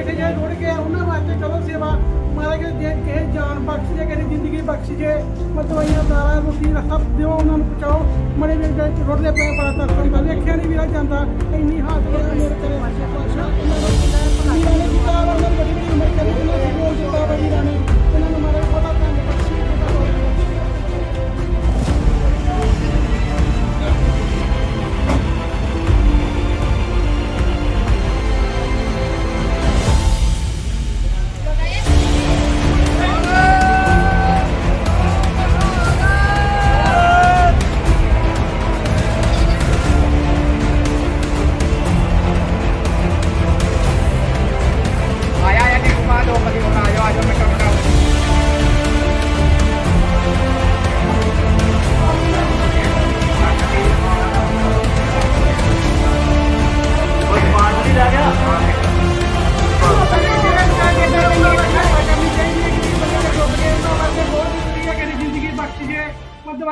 ਬੈਠੇ ਜਿਹੜੇ ਰੁੜ ਗਏ ਉਹਨਾਂ ਵਾਸਤੇ ਕਰੋ ਸੇਵਾ। ਮਹਾਰਾਜ ਜੇ ਕਿਸੇ ਜਾਨ ਬਖਸ਼ ਜੇ, ਕਿਸੇ ਜ਼ਿੰਦਗੀ ਬਖਸ਼ ਜੇ ਮੈਂ ਦਵਾਈਆਂ ਦਾਲਾਂ ਰੋਟੀ ਰੱਖ ਦਿਓ, ਉਹਨਾਂ ਨੂੰ ਪਹੁੰਚਾਓ। ਮੜੇ ਵੀ ਜਿਹੜੇ ਰੁੜਦੇ ਪਏ ਬੜਾ ਤਰਸ ਹੁੰਦਾ। ਵੇਖਿਆ ਨਹੀਂ ਵੀਰਾ ਜਾਂਦਾ। ਇੰਨੀ ਹਾਲਤ ਮੇਰੇ ਕਰੇ ਵਾਸ਼ਾ ਵਾਸ਼ਾ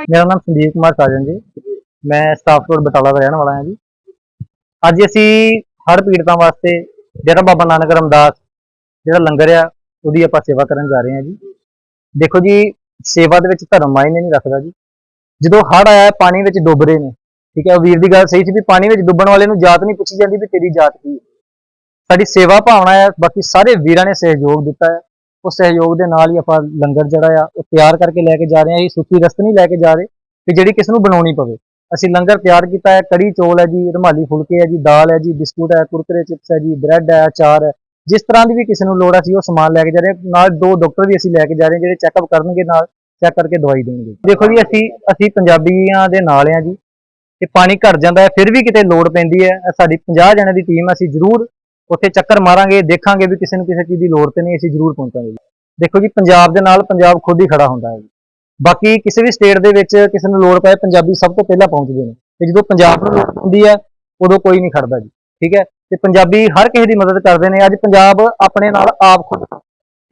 ਮੇਰਾ ਨਾਮ ਸੰਦੀਪ ਕੁਮਾਰ ਸਾਜਨ ਜੀ। ਮੈਂ ਸਟਾਫ ਰੋਡ ਬਟਾਲਾ ਦਾ ਰਹਿਣ ਵਾਲਾ ਹਾਂ ਜੀ। ਅੱਜ ਅਸੀਂ ਹੜ੍ਹ ਪੀੜਤਾਂ ਵਾਸਤੇ ਜਿਹੜਾ ਬਾਬਾ ਨਾਨਕ ਰਮਦਾਸ ਜਿਹੜਾ ਲੰਗਰ ਆ, ਉਹਦੀ ਆਪਾਂ ਸੇਵਾ ਕਰਨ ਜਾ ਰਹੇ ਹਾਂ ਜੀ। ਦੇਖੋ ਜੀ, ਸੇਵਾ ਦੇ ਵਿੱਚ ਧਰਮ ਮਾਇਨੇ ਨਹੀਂ ਰੱਖਦਾ ਜੀ। ਜਦੋਂ ਹੜ੍ਹ ਆਇਆ, ਪਾਣੀ ਵਿੱਚ ਡੁੱਬ ਰਹੇ ਨੇ। ਠੀਕ ਹੈ ਵੀਰ ਦੀ ਗੱਲ ਸਹੀ ਸੀ ਵੀ ਪਾਣੀ ਵਿੱਚ ਡੁੱਬਣ ਵਾਲੇ ਨੂੰ ਜਾਤ ਨਹੀਂ ਪੁੱਛੀ ਜਾਂਦੀ ਵੀ ਤੇਰੀ ਜਾਤ ਕੀ ਹੈ। ਸਾਡੀ ਸੇਵਾ ਭਾਵਨਾ ਹੈ, ਬਾਕੀ ਸਾਰੇ ਵੀਰਾਂ ਨੇ ਸਹਿਯੋਗ ਦਿੱਤਾ ਹੈ। ਉਸ ਸਹਿਯੋਗ ਦੇ ਨਾਲ ਹੀ ਆਪਾਂ ਲੰਗਰ ਜਿਹੜਾ ਆ ਉਹ ਤਿਆਰ ਕਰਕੇ ਲੈ ਕੇ ਜਾ ਰਹੇ ਹਾਂ, ਇਹ ਸੁੱਕੀ ਰਸਤ ਨਹੀਂ ਲੈ ਕੇ ਜਾ ਰਹੇ ਕਿ ਜਿਹੜੀ ਕਿਸ ਨੂੰ ਬਣਾਉਣੀ ਪਵੇ। ਅਸੀਂ ਲੰਗਰ ਤਿਆਰ ਕੀਤਾ ਹੈ, ਕੜੀ ਚੋਲ ਹੈ ਜੀ, ਰੁਮਾਲੀ ਫੁਲਕੇ ਹੈ ਜੀ, ਦਾਲ ਹੈ ਜੀ, ਬਿਸਕੁਟ ਹੈ, ਕੁਰਕਰੇ ਚਿਪਸ ਹੈ ਜੀ, ਬ੍ਰੈਡ ਹੈ, ਅਚਾਰ ਹੈ। ਜਿਸ ਤਰ੍ਹਾਂ ਦੀ ਵੀ ਕਿਸੇ ਨੂੰ ਲੋੜ ਹੈ, ਅਸੀਂ ਉਹ ਸਮਾਨ ਲੈ ਕੇ ਜਾ ਰਹੇ ਹਾਂ। ਨਾਲ ਦੋ ਡਾਕਟਰ ਵੀ ਅਸੀਂ ਲੈ ਕੇ ਜਾ ਰਹੇ ਹਾਂ, ਜਿਹੜੇ ਚੈੱਕਅਪ ਕਰਨਗੇ ਨਾਲ ਚੈੱਕ ਕਰਕੇ ਦਵਾਈ ਦੇਣਗੇ। ਦੇਖੋ ਜੀ, ਅਸੀਂ ਅਸੀਂ ਪੰਜਾਬੀਆਂ ਦੇ ਨਾਲ ਆ ਜੀ, ਤੇ ਪਾਣੀ ਘਟ ਜਾਂਦਾ ਹੈ, ਫਿਰ ਵੀ ਕਿਤੇ ਲੋੜ ਪੈਂਦੀ ਹੈ। ਸਾਡੀ 50 ਜਣਿਆਂ ਦੀ ਟੀਮ ਅਸੀਂ ਜ਼ਰੂਰ ਉੱਥੇ ਚੱਕਰ ਮਾਰਾਂਗੇ, ਦੇਖਾਂਗੇ ਵੀ ਕਿਸੇ ਨੂੰ ਕਿਸੇ ਚੀਜ਼ ਦੀ ਲੋੜ ਤੇ ਨਹੀਂ, ਅਸੀਂ ਜ਼ਰੂਰ ਪਹੁੰਚਾਂਗੇ ਦੇਖੋ ਜੀ, ਪੰਜਾਬ ਦੇ ਨਾਲ ਪੰਜਾਬ ਖੁਦ ਹੀ ਖੜਾ ਹੁੰਦਾ ਹੈ ਜੀ। ਬਾਕੀ ਕਿਸੇ ਵੀ ਸਟੇਟ ਦੇ ਵਿੱਚ ਕਿਸੇ ਨੂੰ ਲੋੜ ਪਏ, ਪੰਜਾਬੀ ਸਭ ਤੋਂ ਪਹਿਲਾਂ ਪਹੁੰਚਦੇ ਨੇ। ਤੇ ਜਦੋਂ ਪੰਜਾਬ ਨੂੰ ਲੋੜ ਹੁੰਦੀ ਹੈ, ਉਦੋਂ ਕੋਈ ਨਹੀਂ ਖੜਦਾ ਜੀ, ਠੀਕ ਹੈ? ਤੇ ਪੰਜਾਬੀ ਹਰ ਕਿਸੇ ਦੀ ਮਦਦ ਕਰਦੇ ਨੇ। ਅੱਜ ਪੰਜਾਬ ਆਪਣੇ ਨਾਲ ਆਪ ਖੁਦ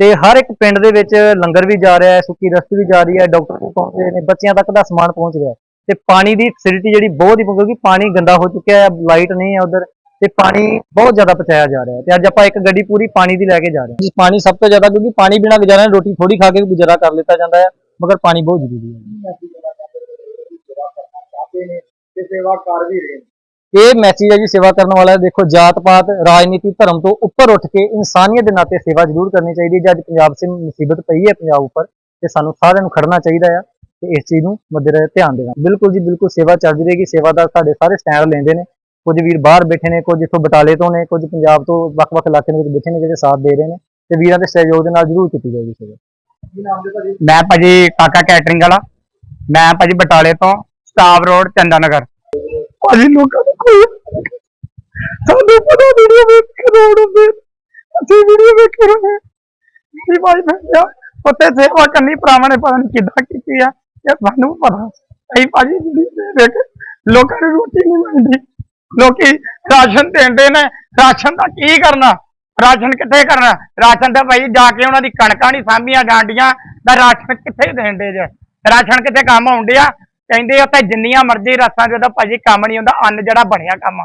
ਤੇ ਹਰ ਇੱਕ ਪਿੰਡ ਦੇ ਵਿੱਚ ਲੰਗਰ ਵੀ ਜਾ ਰਿਹਾ ਹੈ, ਸੁੱਕੀ ਰਸਤ ਵੀ ਜਾ ਰਹੀ ਹੈ, ਡਾਕਟਰ ਵੀ ਪਹੁੰਚ ਰਹੇ ਨੇ, ਬੱਚਿਆਂ ਤੱਕ ਦਾ ਸਮਾਨ ਪਹੁੰਚ ਰਿਹਾ ਹੈ। ਤੇ ਪਾਣੀ ਦੀ ਫੈਸਿਲਿਟੀ ਜਿਹੜੀ ਬਹੁਤ ਹੀ ਕਿਉਂਕਿ ਪਾਣੀ ਗੰਦਾ ਹੋ ਚੁੱਕਿਆ ਹੈ ਲਾਈਟ ਨਹੀਂ ਹੈ ਉਧਰ। ਤੇ ਪਾਣੀ ਬਹੁਤ ਜ਼ਿਆਦਾ ਪਹੁੰਚਾਇਆ ਜਾ ਰਿਹਾ ਤੇ ਅੱਜ ਆਪਾਂ ਇੱਕ ਗੱਡੀ ਪੂਰੀ ਪਾਣੀ ਦੀ ਲੈ ਕੇ ਜਾ ਰਹੇ ਹਾਂ। ਜੀ ਪਾਣੀ ਸਭ ਤੋਂ ਜ਼ਿਆਦਾ ਕਿਉਂਕਿ ਪਾਣੀ ਬਿਨਾਂ ਗੁਜ਼ਾਰਾ ਨਹੀਂ ਰੋਟੀ ਥੋੜੀ ਖਾ ਕੇ ਗੁਜ਼ਾਰਾ ਕਰ ਲਿੱਤਾ ਜਾਂਦਾ ਹੈ, ਮਗਰ ਪਾਣੀ ਬਹੁਤ ਜ਼ਰੂਰੀ ਹੈ। ਤੇ ਸੇਵਾ ਕਰ ਵੀ ਰਹੇ ਇਹ ਮੈਸੇਜ ਹੈ ਜੀ ਸੇਵਾ ਕਰਨ ਵਾਲਾ ਦੇਖੋ ਜਾਤ ਪਾਤ ਰਾਜਨੀਤੀ, ਧਰਮ ਤੋਂ ਉੱਪਰ ਉੱਠ ਕੇ ਇਨਸਾਨੀਅਤ ਦੇ ਨਾਤੇ ਸੇਵਾ ਜ਼ਰੂਰ ਕਰਨੀ ਚਾਹੀਦੀ ਹੈ। ਜੇ ਅੱਜ ਪੰਜਾਬ ਸੇ ਮੁਸੀਬਤ ਪਈ ਹੈ ਪੰਜਾਬ ਉੱਪਰ, ਤੇ ਸਾਨੂੰ ਸਾਰਿਆਂ ਨੂੰ ਖੜਨਾ ਚਾਹੀਦਾ ਆ ਤੇ ਇਸ ਚੀਜ਼ ਨੂੰ ਮੱਦੇਨਜ਼ਰ ਧਿਆਨ ਦੇਣਾ। ਬਿਲਕੁਲ ਜੀ ਬਿਲਕੁਲ ਸੇਵਾ ਚੱਲਦੀ ਰਹੇਗੀ। ਸੇਵਾਦਾਰ ਸਾਡੇ ਸਾਰੇ ਸਟੈਂਡ ਲੈਂਦੇ ਨੇ। ਕੁਝ ਵੀਰ ਬਾਹਰ ਬੈਠੇ ਨੇ ਕੁਝ ਇੱਥੋਂ ਬਟਾਲੇ ਤੋਂ ਨੇ ਕੁਝ ਪੰਜਾਬ ਤੋਂ ਵੱਖ-ਵੱਖ ਇਲਾਕਿਆਂ ਦੇ ਵਿੱਚ ਬੈਠੇ ਨੇ ਜਿਹੜੇ ਸਾਥ ਦੇ ਰਹੇ ਨੇ ਤੇ ਵੀਰਾਂ ਦੇ ਸਹਿਯੋਗ ਦੇ ਨਾਲ ਜ਼ਰੂਰ ਕੀਤੀ ਜਾਏਗੀ ਸੇਵਾ। ਕੀ ਨਾਮ ਦੇ ਭਾਜੀ? ਮੈਂ ਭਾਜੀ ਕਾਕਾ ਕੈਟਰਿੰਗ ਵਾਲਾ। ਮੈਂ ਭਾਜੀ ਬਟਾਲੇ ਤੋਂ ਸਟਾਫ ਰੋਡ ਚੰਦਾ ਨਗਰ। ਭਾਜੀ ਲੋਕਾਂ ਨੂੰ ਕੋਈ ਸਾਨੂੰ ਪਤਾ ਵੀਡੀਓ ਵੇਖ ਕੇ ਰੋਡ ਹੁੰਦੇ ਅਸੀਂ ਵੀਡੀਓ ਵੇਖ ਕੇ ਰਹੇ ਜੀ ਭਾਈ ਮੈਂ ਕਿਹਾ ਉੱਥੇ ਸੇਵਾ ਕਰਨੀ ਭਰਾਵਾਂ ਨੇ ਪਤਾ ਨਹੀਂ ਕਿੱਦਾਂ ਕੀਤੀ ਆ। ਇਹ ਸਾਨੂੰ ਪਤਾ। ਅਸੀਂ ਭਾਜੀ ਵੀਡੀਓ ਵੇਖ ਲੋਕਾਂ ਨੂੰ ਰੋਟੀ ਨਹੀਂ ਮਿਲਦੀ। ਲੋਕੀ ਰਾਸ਼ਨ ਦਿੰਦੇ ਨੇ। ਰਾਸ਼ਨ ਦਾ ਕੀ ਕਰਨਾ? ਰਾਸ਼ਨ ਕਿੱਥੇ ਕਰਨਾ? ਰਾਸ਼ਨ ਤਾਂ ਭਾਈ ਜਾ ਕੇ ਉਹਨਾਂ ਦੀ ਕਣਕਾਂ ਨਹੀਂ ਸਾਂਭੀਆਂ ਜਾਂਦੀਆਂ। ਤਾਂ ਰਾਸ਼ਨ ਕਿੱਥੇ ਦੇਣਦੇ ਜੇ? ਰਾਸ਼ਨ ਕਿੱਥੇ ਕੰਮ ਆਉਂਦੇ ਆ ਕਹਿੰਦੇ ਉੱਥੇ ਜਿੰਨੀਆਂ ਮਰਜ਼ੀ ਰਸਾਂ ਜਦੋਂ ਭਾਜੀ ਕੰਮ ਨਹੀਂ ਹੁੰਦਾ, ਅੰਨ ਜਿਹੜਾ ਬਣਿਆ ਕੰਮ।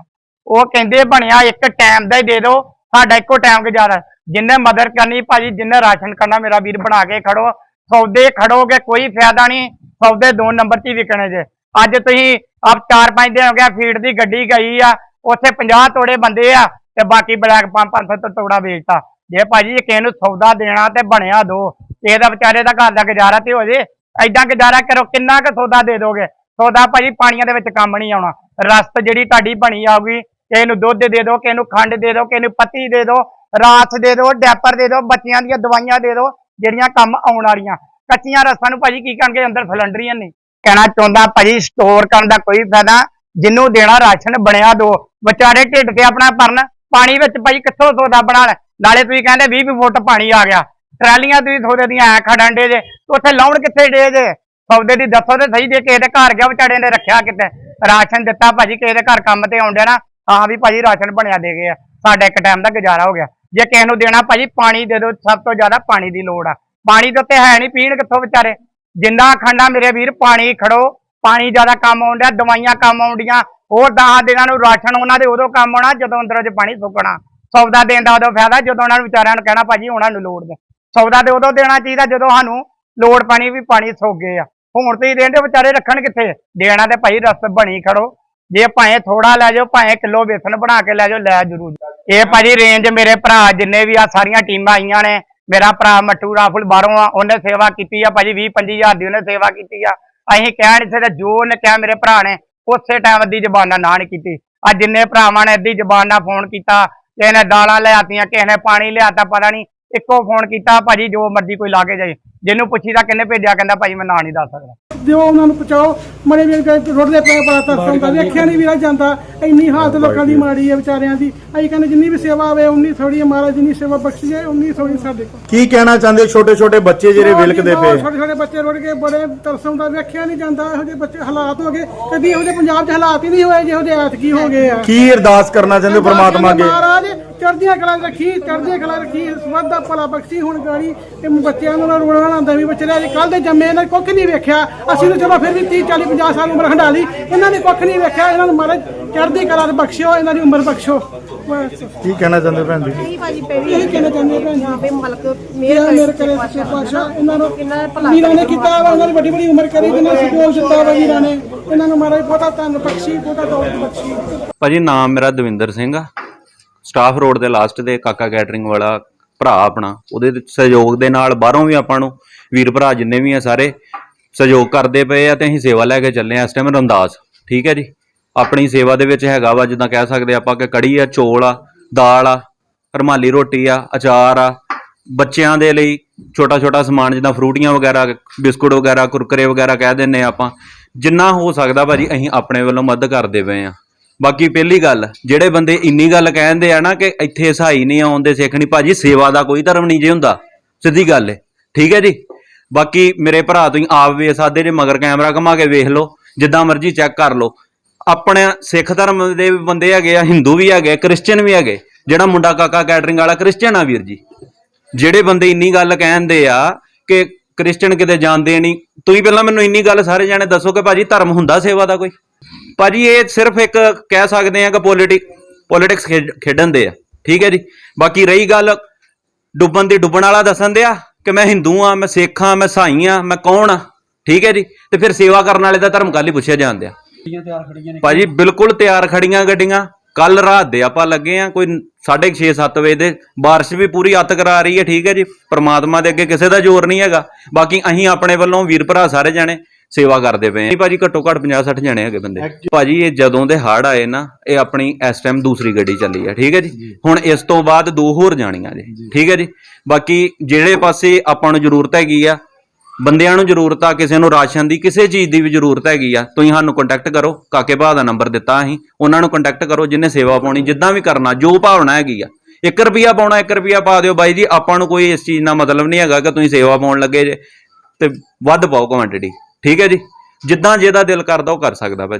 ਉਹ ਕਹਿੰਦੇ ਬਣਿਆ ਇੱਕ ਟਾਈਮ ਦਾ ਹੀ ਦੇ ਦਿਓ, ਸਾਡਾ ਇੱਕੋ ਟਾਈਮ ਗੁਜ਼ਾਰਾ। ਜਿੰਨੇ ਮਦਦ ਕਰਨੀ ਭਾਜੀ, ਜਿੰਨੇ ਰਾਸ਼ਨ ਕਰਨਾ, ਮੇਰਾ ਵੀਰ ਬਣਾ ਕੇ ਖੜੋ। ਸੌਦੇ ਖੜੋਗੇ, ਕੋਈ ਫਾਇਦਾ ਨਹੀਂ। ਸੌਦੇ ਦੋ ਨੰਬਰ 'ਚ ਹੀ ਵਿਕਣੇ ਜੇ। ਅੱਜ ਤੁਸੀਂ ਆਪ ਚਾਰ ਪੰਜ ਦਿਨ ਹੋ ਗਿਆ ਫੀਡ ਦੀ ਗੱਡੀ ਗਈ ਆ, ਉੱਥੇ 50 ਤੋੜੇ ਬੰਦੇ ਆ ਤੇ ਬਾਕੀ ਬਲੈਕ ਪੰਪ 500 ਤੋਂ ਤੋੜਾ ਵੇਚਤਾ। ਜੇ ਭਾਜੀ ਕਿਸੇ ਨੂੰ ਸੌਦਾ ਦੇਣਾ ਤੇ ਬਣਿਆ ਦੋ ਇਹਦਾ ਵਿਚਾਰੇ ਦਾ ਘਰ ਦਾ ਗੁਜ਼ਾਰਾ ਤੇ ਹੋ ਜੇ ਐਦਾਂ ਗੁਜ਼ਾਰਾ ਕਰੋ, ਕਿੰਨਾ ਕੁ ਸੌਦਾ ਦੇ ਦੋਗੇ? ਸੌਦਾ ਭਾਜੀ ਪਾਣੀਆਂ ਦੇ ਵਿੱਚ ਕੰਮ ਨਹੀਂ ਆਉਣਾ। ਰਸਤ ਜਿਹੜੀ ਤੁਹਾਡੀ ਬਣੀ ਆਊਗੀ, ਕਿਸੇ ਨੂੰ ਦੁੱਧ ਦੇ ਦਿਓ ਕਿਸੇ ਨੂੰ ਖੰਡ ਦੇ ਦਿਓ ਕਿਸੇ ਨੂੰ ਪੱਤੀ ਦੇ ਦਿਓ ਰਾਤ ਦੇ ਦਿਓ ਡੈਪਰ ਦੇ ਦਿਓ ਬੱਚਿਆਂ ਦੀਆਂ ਦਵਾਈਆਂ ਦੇ ਦਿਓ ਜਿਹੜੀਆਂ ਕੰਮ ਆਉਣ ਵਾਲੀਆਂ। ਕੱਚੀਆਂ ਰਸਾਂ ਨੂੰ ਭਾਜੀ ਕੀ ਕਰਨਗੇ? ਅੰਦਰ ਸਿਲੰਡਰੀਆਂ ਨਹੀਂ ਕਹਿਣਾ ਚਾਹੁੰਦਾ, ਭਾਜੀ ਸਟੋਰ ਕਰਨ ਦਾ ਕੋਈ ਫਾਇਦਾ ਜਿੰਨੂੰ ਦੇਣਾ ਰਾਸ਼ਨ ਬਣਿਆ ਦੋ। ਵਿਚਾਰੇ ਢਿੱਡ ਤੇ ਆਪਣਾ ਪਰਨ ਪਾਣੀ ਵਿੱਚ ਭਾਈ ਕਿੱਥੋਂ ਸੌਦਾ ਬਣਾ ਨਾਲੇ ਤੁਸੀਂ ਕਹਿੰਦੇ 20 20 ਫੁੱਟ ਪਾਣੀ ਆ ਗਿਆ। ਟਰਾਲੀਆਂ ਤੁਸੀਂ ਸੌਦੇ ਦੀਆਂ ਐ ਖੜਨ ਡੇ ਜੇ ਉੱਥੇ ਲਾਉਣ ਕਿੱਥੇ ਡੇ ਜੇ? ਸੌਦੇ ਦੀ ਦੱਸੋ ਤੇ ਸਹੀ ਜੇ, ਕਿਸੇ ਦੇ ਘਰ ਗਿਆ ਵਿਚਾਰੇ ਨੇ ਰੱਖਿਆ ਕਿਤੇ ਰਾਸ਼ਨ ਦਿੱਤਾ ਭਾਜੀ, ਕਿਸੇ ਦੇ ਘਰ ਕੰਮ ਤੇ ਆਉਂਦੇ ਨਾ ਹਾਂ ਵੀ ਭਾਜੀ ਰਾਸ਼ਨ ਬਣਿਆ ਦੇ ਗਏ ਆ। ਸਾਡਾ ਇੱਕ ਟਾਈਮ ਦਾ ਗੁਜ਼ਾਰਾ ਹੋ ਗਿਆ। ਜੇ ਕਿਸੇ ਨੂੰ ਦੇਣਾ ਭਾਜੀ, ਪਾਣੀ ਦੇ ਦਿਓ, ਸਭ ਤੋਂ ਜ਼ਿਆਦਾ ਪਾਣੀ ਦੀ ਲੋੜ ਆ। ਪਾਣੀ ਦੇ ਉੱਤੇ ਹੈ ਨਹੀਂ ਪੀਣ ਕਿੱਥੋਂ ਵਿਚਾਰੇ? ਜਿੰਨਾ ਖੰਡਾ ਮੇਰੇ ਵੀਰ ਪਾਣੀ ਖੜੋ, ਪਾਣੀ ਜ਼ਿਆਦਾ ਕੰਮ ਆਉਂਦਾ ਦਵਾਈਆਂ ਕੰਮ ਆਉਂਦੀਆਂ ਹੋਰ 10 ਦਿਨਾਂ ਨੂੰ ਰਾਸ਼ਨ ਉਹਨਾਂ ਦੇ ਉਦੋਂ ਕੰਮ ਆਉਣਾ, ਜਦੋਂ ਅੰਦਰੋਂ ਚ ਪਾਣੀ ਸੁੱਕਣਾ। ਸੌਦਾ ਦੇਣ ਦਾ ਉਦੋਂ ਫਾਇਦਾ, ਜਦੋਂ ਉਹਨਾਂ ਨੂੰ ਵਿਚਾਰਿਆਂ ਨੂੰ ਕਹਿਣਾ, ਭਾਜੀ, ਉਹਨਾਂ ਨੂੰ ਲੋੜ ਦੇ ਸੌਦਾ ਤੇ ਉਦੋਂ ਦੇਣਾ ਚਾਹੀਦਾ, ਜਦੋਂ ਸਾਨੂੰ ਲੋੜ ਪਾਣੀ ਵੀ ਪਾਣੀ ਸੁੱਕ ਗਏ ਆ। ਹੁਣ ਤੁਸੀਂ ਦੇਂਦੇ ਵਿਚਾਰੇ ਰੱਖਣ ਕਿੱਥੇ? ਦੇਣਾ ਤੇ ਭਾਈ ਰਸ ਬਣੀ ਖੜੋ। ਜੇ ਭਾਵੇਂ ਥੋੜਾ ਲੈ ਜਾਓ, ਭਾਵੇਂ ਕਿਲੋ ਵੇਸਣ ਬਣਾ ਕੇ ਲੈ ਜਾਓ, ਲੈ ਜ਼ਰੂਰ। ਇਹ ਭਾਜੀ ਰੇਂਜ ਮੇਰੇ ਭਰਾ ਜਿੰਨੇ ਵੀ ਆ, ਸਾਰੀਆਂ ਟੀਮਾਂ ਆਈਆਂ ਨੇ। ਮੇਰਾ ਭਰਾ ਮੱਟੂ ਰਾਫੁਲ ਬਾਹਰੋਂ ਆ, ਉਹਨੇ ਸੇਵਾ ਕੀਤੀ ਆ, ਭਾਜੀ 20 25000 ਦੀ ਉਹਨੇ ਸੇਵਾ ਕੀਤੀ ਆ। ਅਸੀਂ ਕਹਿਣ ਇੱਥੇ ਤੇ ਜੋ ਉਹਨੇ ਕਿਹਾ ਮੇਰੇ ਭਰਾ ਨੇ, ਉਸੇ ਟਾਈਮ ਅੱਧੀ ਜ਼ਬਾਨ ਨਾ ਨਹੀਂ ਕੀਤੀ। ਆ ਜਿੰਨੇ ਭਰਾਵਾਂ ਨੇ ਅੱਧੀ ਜ਼ਬਾਨ ਨਾਲ ਫੋਨ ਕੀਤਾ, ਕਿਸੇ ਨੇ ਦਾਲਾਂ ਲਿਆਤੀਆਂ, ਕਿਸੇ ਨੇ ਪਾਣੀ ਲਿਆਤਾ, ਪਤਾ ਨਹੀਂ ਇੱਕੋ ਫੋਨ ਕੀਤਾ ਭਾਜੀ ਜੋ ਮਰਜ਼ੀ ਕੋਈ ਲਾ ਕੇ ਜਾਏ। ਜਿਹਨੂੰ ਪੁੱਛੀਦਾ ਕਿੰਨੇ ਭੇਜਿਆ ਕਹਿੰਦਾ ਭਾਜੀ ਮੈਂ ਨਾਂ ਨਹੀਂ ਦੱਸ ਸਕਦਾ। ਦਿਓ ਉਹਨਾਂ ਨੂੰ ਪਹੁੰਚਾਓ। ਮਰੇ ਵੀਰ ਗਏ ਰੋਡ ਦੇ ਪੈ ਬੜਾ ਤਰਸ ਹੁੰਦਾ। ਵੇਖਿਆ ਨਹੀਂ ਵੀਰਾ ਜਾਂਦਾ। ਇੰਨੀ ਹਾਲਤ ਲੋਕਾਂ ਦੀ ਮਾੜੀ ਹੈ ਵਿਚਾਰਿਆਂ ਦੀ। ਅਸੀਂ ਕਹਿੰਦੇ ਜਿੰਨੀ ਵੀ ਸੇਵਾ ਆਵੇ ਉਨੀ ਥੋੜੀ ਹੈ ਮਹਾਰਾਜ ਜਿੰਨੀ ਸੇਵਾ ਬਖਸ਼ੀਏ ਉਨੀ ਥੋੜੀ ਸਾਡੇ ਕੋਲ। ਕੀ ਕਹਿਣਾ ਚਾਹੁੰਦੇ ਹੋ ਛੋਟੇ ਛੋਟੇ ਬੱਚੇ ਜਿਹੜੇ ਵਿਲਕਦੇ ਪਏ? ਛੋਟੇ ਛੋਟੇ ਬੱਚੇ ਰੁੜ ਕੇ ਬੜੇ ਤਰਸ ਹੁੰਦਾ ਵੇਖਿਆ ਨਹੀਂ ਜਾਂਦਾ ਇਹੋ ਜਿਹੇ ਬੱਚੇ ਹਾਲਾਤ ਹੋ ਗਏ। ਕਦੀ ਇਹੋ ਜਿਹੇ ਪੰਜਾਬ 'ਚ ਹਾਲਾਤ ਹੀ ਨਹੀਂ ਹੋਏ ਜਿਹੋ ਜਿਹੇ ਐਤਕੀ ਹੋ ਗਏ ਆ। ਕੀ ਅਰਦਾਸ ਕਰਨਾ ਚਾਹੁੰਦੇ ਹੋ ਪ੍ਰਮਾਤਮਾ ਅੱਗੇ? ਮਹਾਰਾਜ ਚੜ੍ਹਦੀਆਂ ਕਲਾ ਰੱਖੀ ਚੜ੍ਹਦੀਆਂ ਕਲਾ ਰੱਖੀ ਸਵੱਧ ਦਾ ਭਲਾ ਬਖਸ਼ੀ ਹੁਣ ਗਾੜੀ। ਤੇ ਬੱਚਿਆਂ ਨੂੰ ਰੋਣਾ ਆਉਂਦਾ ਵੀ ਬੱਚੇ ਅੱਜ ਕੱਲ ਦੇ ਜੰਮੇ ਇਹਨਾਂ ਨੇ ਕੁੱਖ ਨਹੀਂ ਵੇਖਿਆ। ਅਸੀਂ ਤਾਂ ਚਲੋ ਫਿਰ ਵੀ 30 40 50 ਸਾਲ ਉਮਰ ਹੰਡਾ ਲਈ। ਇਹਨਾਂ ਨੇ ਕੁੱਖ ਨਹੀਂ ਵੇਖਿਆ ਇਹਨਾਂ ਨੂੰ ਮਹਾਰਾਜ ਚੜ੍ਹਦੀ ਕਲਾ ਦੇ ਬਖਸ਼ਿਓ ਇਹਨਾਂ ਦੀ ਉਮਰ ਬਖਸ਼ੋ। ਬਸ। ਕੀ ਕਹਿਣਾ ਚਾਹੁੰਦੇ ਭੈਣ ਜੀ? ਇਹੀ ਭਾਜੀ ਪਹਿਲੀ ਇਹੀ ਕਹਿਣਾ ਚਾਹੁੰਦੇ ਭੈਣ ਜੀ। ਹਾਂ ਵੀ ਮਲਕ ਮੇਰਾ ਮੇਰ ਮੇਰੇ ਕਰੇ ਸੱਚੇ ਪਾਤਸ਼ਾਹ ਇਹਨਾਂ ਨੂੰ ਕਿੰਨਾ ਭਲਾ ਵੀਰਾਂ ਨੇ ਕੀਤਾ ਵਾ ਉਹਨਾਂ ਦੀ ਵੱਡੀ ਵੱਡੀ ਉਮਰ ਕਰੀ ਜਿਨ੍ਹਾਂ ਸੁਖੋਲ ਦਿੱਤਾ ਵਾ ਵੀਰਾਂ ਨੇ। ਇਹਨਾਂ ਨੂੰ ਮਹਾਰਾਜ ਬਹੁਤਾ ਧੰਨ ਬਖਸ਼ੀ ਬਹੁਤਾ ਦੌਲਤ ਬਖਸ਼ੀ। ਭਾਜੀ ਨਾਮ ਮੇਰਾ ਦਵਿੰਦਰ ਸਿੰਘ ਆ। ਸਟਾਫ ਰੋਡ ਦੇ ਲਾਸਟ ਦੇ ਕਾਕਾ ਕੈਟਰਿੰਗ ਵਾਲਾ ਭਰਾ ਆਪਣਾ, ਉਹਦੇ ਸਹਿਯੋਗ ਦੇ ਨਾਲ ਬਾਹਰੋਂ ਵੀ ਆਪਾਂ ਨੂੰ ਵੀਰ ਭਰਾ ਜਿੰਨੇ ਵੀ ਆ ਸਾਰੇ ਸਹਿਯੋਗ ਕਰਦੇ ਪਏ ਆ ਤੇ ਅਸੀਂ ਸੇਵਾ ਲੈ ਕੇ ਚੱਲੇ ਆ ਇਸ ਟਾਈਮ ਰਮਦਾਸ, ਠੀਕ ਹੈ ਜੀ? ਆਪਣੀ ਸੇਵਾ ਦੇ ਵਿੱਚ ਹੈਗਾ ਵਾ, ਜਿੱਦਾਂ ਕਹਿ ਸਕਦੇ ਆਪਾਂ ਕਿ ਕੜੀ ਆ, ਚੋਲ ਆ, ਦਾਲ ਆ, ਰਮਾਲੀ ਰੋਟੀ ਆ, ਅਚਾਰ ਆ, ਬੱਚਿਆਂ ਦੇ ਲਈ ਛੋਟਾ ਛੋਟਾ ਸਮਾਨ ਜਿੱਦਾਂ ਫਰੂਟੀਆਂ ਵਗੈਰਾ, ਬਿਸਕੁਟ ਵਗੈਰਾ, ਕੁਰਕਰੇ ਵਗੈਰਾ ਕਹਿ ਦਿੰਨੇ ਆ ਆਪਾਂ, ਜਿੰਨਾ ਹੋ ਸਕਦਾ ਭਾਜੀ ਅਸੀਂ ਆਪਣੇ ਵੱਲੋਂ ਮਦਦ ਕਰਦੇ ਪਏ ਆ। ਬਾਕੀ ਪਹਿਲੀ ਗੱਲ, ਜਿਹੜੇ ਬੰਦੇ ਇੰਨੀ ਗੱਲ ਕਹਿੰਦੇ ਆ ਨਾ ਕਿ ਇੱਥੇ ਸਹਾਈ ਨਹੀਂ ਆਉਂਦੇ ਸਿੱਖ ਨਹੀਂ, ਭਾਜੀ ਸੇਵਾ ਦਾ ਕੋਈ ਧਰਮ ਨਹੀਂ ਜੇ ਹੁੰਦਾ, ਸਿੱਧੀ ਗੱਲ ਹੈ ਠੀਕ ਹੈ ਜੀ? ਬਾਕੀ ਮੇਰੇ ਭਰਾ ਤੁਸੀਂ ਆਪ ਵੇਖ ਸਕਦੇ ਜੇ, ਮਗਰ ਕੈਮਰਾ ਘੁਮਾ ਕੇ ਵੇਖ ਲਓ, ਜਿੱਦਾਂ ਮਰਜ਼ੀ ਚੈੱਕ ਕਰ ਲਓ। ਆਪਣੇ ਸਿੱਖ ਧਰਮ ਦੇ ਬੰਦੇ ਹੈਗੇ ਆ, ਹਿੰਦੂ ਵੀ ਹੈਗੇ ਕ੍ਰਿਸਚੀਅਨ ਵੀ ਹੈਗੇ, ਜਿਹੜਾ ਮੁੰਡਾ ਕਾਕਾ ਕੈਟਰਿੰਗ ਵਾਲਾ ਕ੍ਰਿਸਚੀਅਨ ਆ ਵੀਰ ਜੀ। ਜਿਹੜੇ ਬੰਦੇ ਇੰਨੀ ਗੱਲ ਕਹਿੰਦੇ ਆ ਕਿ ਕ੍ਰਿਸਚੀਅਨ ਕਿਤੇ ਜਾਂਦੇ ਨਹੀਂ, ਤੁਸੀਂ ਪਹਿਲਾਂ ਮੈਨੂੰ ਇੰਨੀ ਗੱਲ ਸਾਰੇ ਜਾਣੇ ਦੱਸੋ ਕਿ ਭਾਜੀ ਧਰਮ ਹੁੰਦਾ ਸੇਵਾ ਦਾ ਕੋਈ? ਭਾਜੀ ਇਹ ਸਿਰਫ ਇੱਕ ਕਹਿ ਸਕਦੇ ਆ ਕਿ ਪੋਲਿਟਿਕ ਪੋਲਿਟਿਕਸ ਖੇਡਣ ਦੇ ਆ। ਠੀਕ ਹੈ ਜੀ? ਬਾਕੀ ਰਹੀ ਗੱਲ ਡੁੱਬਣ ਦੀ ਡੁੱਬਣ ਵਾਲਾ ਦੱਸਣ ਦਿਆ ਕਿ ਮੈਂ ਹਿੰਦੂ ਆ ਮੈਂ ਸਿੱਖ ਆ ਮੈਂ ਸਾਈ ਆ ਮੈਂ ਕੌਣ ਆ? ਠੀਕ ਹੈ ਜੀ? ਤੇ ਫਿਰ ਸੇਵਾ ਕਰਨ ਵਾਲੇ ਦਾ ਧਰਮ ਕੱਲ ਹੀ ਪੁੱਛਿਆ ਜਾਂਦਿਆ ਭਾਜੀ ਬਿਲਕੁਲ ਤਿਆਰ ਖੜੀਆਂ ਗੱਡੀਆਂ। ਕੱਲ ਰਾਤ ਦੇ ਆਪਾਂ ਲੱਗੇ ਆ ਕੋਈ 6:30 7 ਵਜੇ ਦੇ। ਬਾਰਿਸ਼ ਵੀ ਪੂਰੀ ਅੱਤ ਕਰਾ ਰਹੀ ਹੈ ਠੀਕ ਹੈ ਜੀ? ਪ੍ਰਮਾਤਮਾ ਦੇ ਅੱਗੇ ਕਿਸੇ ਦਾ ਜ਼ੋਰ ਨਹੀਂ ਹੈਗਾ। ਬਾਕੀ ਅਸੀਂ ਆਪਣੇ ਵੱਲੋਂ ਵੀਰ ਭਰਾ ਸਾਰੇ ਜਾਣੇ ਸੇਵਾ ਕਰਦੇ ਪਏ ਆ। ਭਾਜੀ ਘੱਟੋ ਘੱਟ 50 60 ਜਣੇ ਹੈਗੇ ਬੰਦੇ। ਭਾਜੀ ਇਹ ਜਦੋਂ ਦੇ ਹੜ ਆਏ ਨਾ ਇਹ ਆਪਣੀ ਇਸ ਟਾਈਮ ਦੂਸਰੀ ਗੱਡੀ ਚੱਲੀ ਹੈ ਠੀਕ ਹੈ ਜੀ? ਹੁਣ ਇਸ ਤੋਂ ਬਾਅਦ ਦੋ ਹੋਰ ਜਾਣੀਆਂ ਜੀ ਠੀਕ ਹੈ ਜੀ? ਬਾਕੀ ਜਿਹੜੇ ਪਾਸੇ ਆਪਾਂ ਨੂੰ ਜ਼ਰੂਰਤ ਹੈਗੀ ਆ ਬੰਦਿਆਂ ਨੂੰ ਜ਼ਰੂਰਤ ਆ ਕਿਸੇ ਨੂੰ ਰਾਸ਼ਨ ਦੀ ਕਿਸੇ ਚੀਜ਼ ਦੀ ਵੀ ਜ਼ਰੂਰਤ ਹੈਗੀ ਆ ਤੁਸੀਂ ਸਾਨੂੰ ਕੰਟੈਕਟ ਕਰੋ ਕਾਕੇ ਭਾ ਦਾ ਨੰਬਰ ਦਿੱਤਾ ਅਸੀਂ ਉਹਨਾਂ ਨੂੰ ਕੰਟੈਕਟ ਕਰੋ ਜਿੰਨੇ ਸੇਵਾ ਪਾਉਣੀ ਜਿੱਦਾਂ ਵੀ ਕਰਨਾ ਜੋ ਭਾਵਨਾ ਹੈਗੀ ਆ। 1 ਰੁਪਿਆ ਪਾਉਣਾ 1 ਰੁਪਿਆ ਪਾ ਦਿਓ ਬਾਈ ਜੀ ਆਪਾਂ ਨੂੰ ਕੋਈ ਇਸ ਚੀਜ਼ ਨਾਲ ਮਤਲਬ ਨਹੀਂ ਹੈਗਾ ਕਿ ਤੁਸੀਂ ਸੇਵਾ ਪਾਉਣ ਲੱਗੇ ਜੇ ਤੇ ਵੱਧ ਪਾਓ ਕੁਆਂਟੀਟੀ ਠੀਕ ਹੈ ਜੀ? ਜਿੱਦਾਂ ਜਿਹਦਾ ਦਿਲ ਕਰਦਾ ਉਹ ਕਰ ਸਕਦਾ ਭਾਜੀ।